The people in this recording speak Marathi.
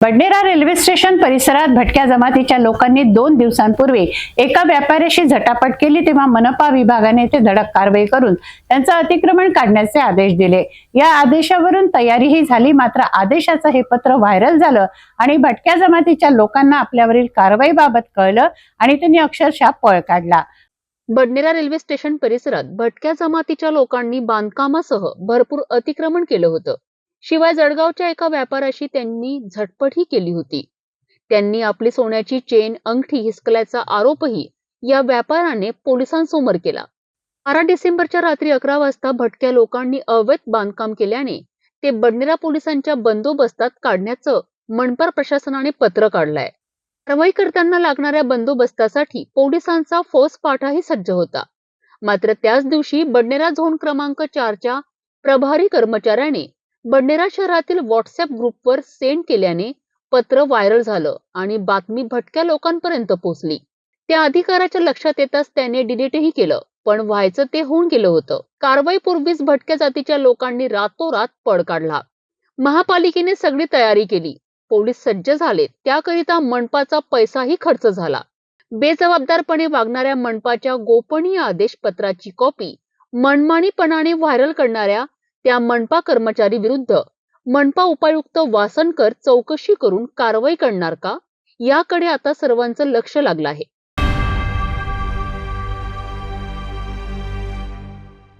बडनेरा रेल्वे स्टेशन परिसरात भटक्या जमातीच्या लोकांनी दोन दिवसांपूर्वी एका व्यापाऱ्याशी झटापट केली तेव्हा मनपा विभागाने ते धडक कारवाई करून त्यांचं अतिक्रमण काढण्याचे आदेश दिले. या आदेशावरून तयारीही झाली मात्र आदेशाचं हे पत्र व्हायरल झालं आणि भटक्या जमातीच्या लोकांना आपल्यावरील कारवाईबाबत कळलं आणि त्यांनी अक्षरशः पळ काढला. बडनेरा रेल्वे स्टेशन परिसरात भटक्या जमातीच्या लोकांनी बांधकामासह भरपूर अतिक्रमण केलं होतं. शिवाय जळगावच्या एका व्यापाऱ्याशी त्यांनी झटपटही केली होती. त्यांनी आपली सोन्याची चेन अंगठी हिसकल्याचा आरोपही या व्यापाऱ्याने पोलिसांसमोर केला. बारा डिसेंबरच्या रात्री अकरा वाजता भटक्या लोकांनी अवैध बांधकाम केल्याने ते बडनेरा पोलिसांच्या बंदोबस्तात काढण्याचं मनपार प्रशासनाने पत्र काढलंय. कारवाई करताना लागणाऱ्या बंदोबस्तासाठी पोलिसांचा फौज पाठाही सज्ज होता. मात्र त्याच दिवशी बडनेरा झोन क्रमांक चारच्या प्रभारी कर्मचाऱ्याने बडनेरा शहरातील व्हॉट्सअप ग्रुपवर सेंड केल्याने पत्र व्हायरल झालं आणि बातमी भटक्या लोकांपर्यंत पोहोचली. त्या अधिकाऱ्याच्या लक्षात येताच त्याने डिलीटही केलं पण व्हायचं ते होऊन गेलं होतं. कारवाईपूर्वीच भटक्या जातीच्या लोकांनी रातोरात पळ काढला. महापालिकेने सगळी तयारी केली. पोलीस सज्ज झाले. त्याकरिता मनपाचा पैसाही खर्च झाला. बेजबाबदारपणे वागणाऱ्या मनपाच्या गोपनीय आदेश पत्राची कॉपी मनमानीपणाने व्हायरल करणाऱ्या त्या मनपा कर्मचारी विरुद्ध मनपा उपायुक्त वासनकर चौकशी करून कारवाई करणार का? याकडे आता सर्वांचं लक्ष लागलं आहे.